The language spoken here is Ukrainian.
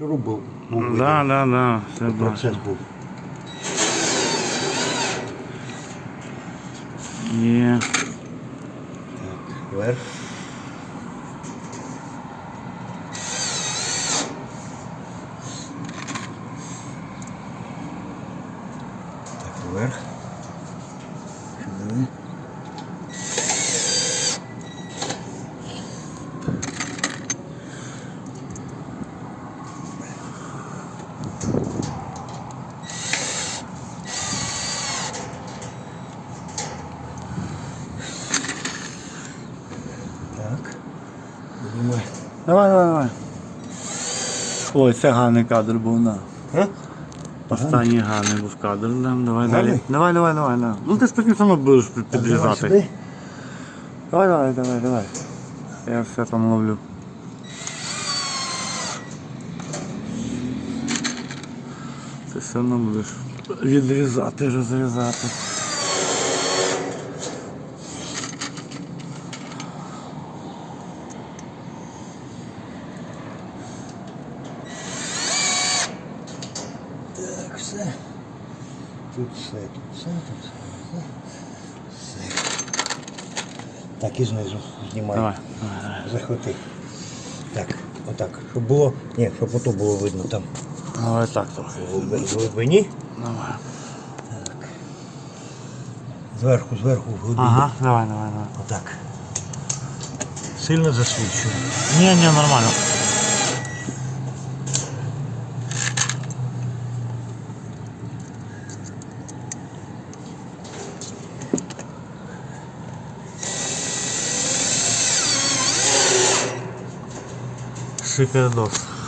Шуруп був. був. Да, да, да, все бачу. Процес був. Є. Так, вверх. Так, вверх. Сюди. Так. Будемо. Давай, давай, давай. Ой, це гарний кадр був, на. А? Останній гарний був кадр. Да, давай Гарний? далі. Давай, давай, давай, да. Ну ти ж таким само будеш під- підрізати. Давай, давай, давай, давай. Я все там ловлю. Ти все одно будеш відрізати, розрізати. Так, все. Тут все, тут все, тут все. все. Все. Так, і знизу знімай. Давай, давай, давай. Захвати. Так, отак. Щоб було. Ні, щоб ото було видно там. Давай так трохи. В глибині. Глибині. Зверху, зверху, в глибині. Ага, давай, давай, давай. Отак. Сильно засвічую. Ні, ні, нормально. 是个老师。